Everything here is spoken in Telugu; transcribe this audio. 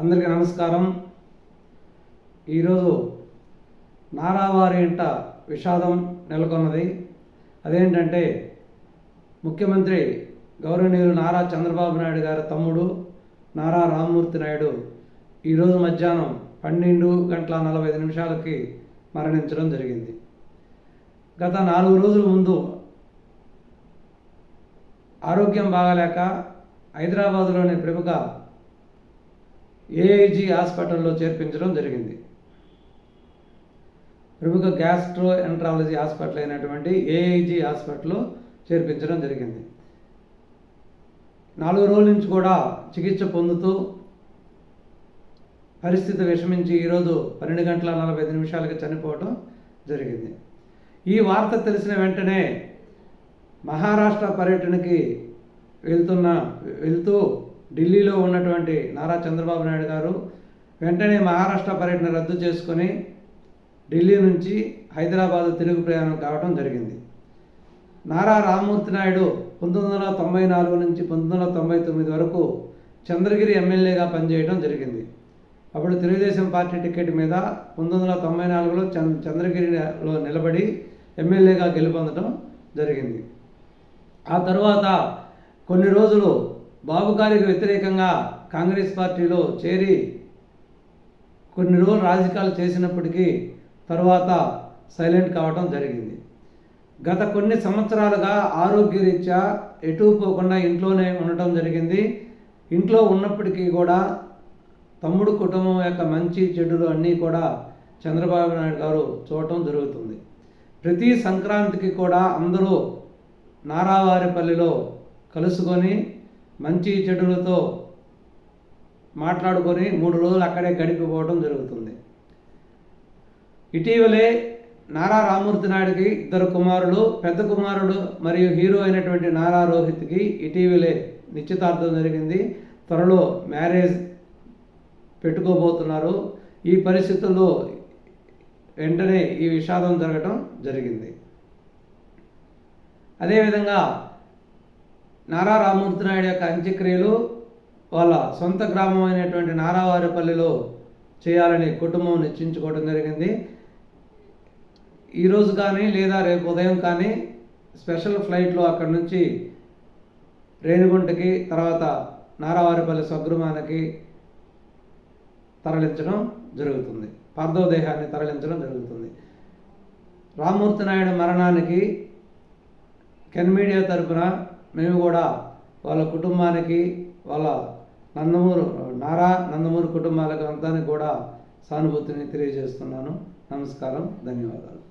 అందరికీ నమస్కారం. ఈరోజు నారావారి ఇంట విషాదం నెలకొన్నది. అదేంటంటే ముఖ్యమంత్రి గౌరవనీయులు నారా చంద్రబాబు నాయుడు గారి తమ్ముడు నారా రామ్మూర్తి నాయుడు ఈరోజు మధ్యాహ్నం పన్నెండు గంటల నలభై ఐదు నిమిషాలకి మరణించడం జరిగింది. గత నాలుగు రోజుల ముందు ఆరోగ్యం బాగాలేక హైదరాబాదులోని ప్రముఖ ఏఐజీ హాస్పిటల్లో చేర్పించడం జరిగింది. ప్రముఖ గ్యాస్ట్రో ఎంట్రాలజీ హాస్పిటల్ అయినటువంటి ఏఐజీ హాస్పిటల్లో చేర్పించడం జరిగింది. నాలుగు రోజుల నుంచి కూడా చికిత్స పొందుతూ పరిస్థితి విషమించి ఈరోజు పన్నెండు గంటల నలభై ఐదు నిమిషాలకి చనిపోవడం జరిగింది. ఈ వార్త తెలిసిన వెంటనే మహారాష్ట్ర పర్యటనకి వెళ్తున్న వెళ్తూ ఢిల్లీలో ఉన్నటువంటి నారా చంద్రబాబు నాయుడు గారు వెంటనే మహారాష్ట్ర పర్యటన రద్దు చేసుకొని ఢిల్లీ నుంచి హైదరాబాద్ తిరుగు ప్రయాణం కావడం జరిగింది. నారా రామ్మూర్తి నాయుడు పంతొమ్మిది వందల తొంభై నాలుగు నుంచి పంతొమ్మిది వందల తొంభై తొమ్మిది వరకు చంద్రగిరి ఎమ్మెల్యేగా పనిచేయడం జరిగింది. అప్పుడు తెలుగుదేశం పార్టీ టికెట్ మీద పంతొమ్మిది వందల తొంభై నాలుగులో చంద్ చంద్రగిరిలో నిలబడి ఎమ్మెల్యేగా గెలుపొందడం జరిగింది. ఆ తర్వాత కొన్ని రోజులు బాబు గారికి వ్యతిరేకంగా కాంగ్రెస్ పార్టీలో చేరి కొన్ని రోజులు రాజకీయాలు చేసినప్పటికీ తరువాత సైలెంట్ కావడం జరిగింది. గత కొన్ని సంవత్సరాలుగా ఆరోగ్యరీత్యా ఎటు పోకుండా ఇంట్లోనే ఉండటం జరిగింది. ఇంట్లో ఉన్నప్పటికీ కూడా తమ్ముడు కుటుంబం యొక్క మంచి చెడులు అన్నీ కూడా చంద్రబాబు నాయుడు గారు చూడటం జరుగుతుంది. ప్రతి సంక్రాంతికి కూడా అందరూ నారావారిపల్లిలో కలుసుకొని మంచి చెడులతో మాట్లాడుకొని మూడు రోజులు అక్కడే గడిపిపోవడం జరుగుతుంది. ఇటీవలే నారా రామూర్తి నాయుడికి ఇద్దరు కుమారులు పెద్ద కుమారుడు మరియు హీరో అయినటువంటి నారా రోహిత్కి ఇటీవలే నిశ్చితార్థం జరిగింది. త్వరలో మ్యారేజ్ పెట్టుకోబోతున్నారు. ఈ పరిస్థితుల్లో వెంటనే ఈ విషాదం జరగటం జరిగింది. అదేవిధంగా నారా రామమూర్తి నాయుడు యొక్క అంత్యక్రియలు వాళ్ళ సొంత గ్రామం అయినటువంటి నారావారిపల్లిలో చేయాలని కుటుంబం నిశ్చయించుకోవడం జరిగింది. ఈరోజు కానీ లేదా రేపు ఉదయం కానీ స్పెషల్ ఫ్లైట్లో అక్కడి నుంచి రేణిగుంటకి తర్వాత నారావారిపల్లి స్వగృహానికి తరలించడం జరుగుతుంది. పార్థవదేహాన్ని తరలించడం జరుగుతుంది. రామ్మూర్తి నాయుడు మరణానికి కెన్ మీడియా తరపున మేము కూడా వాళ్ళ కుటుంబానికి వాళ్ళ నందమూరు నారా నందమూరు కుటుంబాలకు అంతానికి కూడా సానుభూతిని తెలియజేస్తున్నాను. నమస్కారం ధన్యవాదాలు.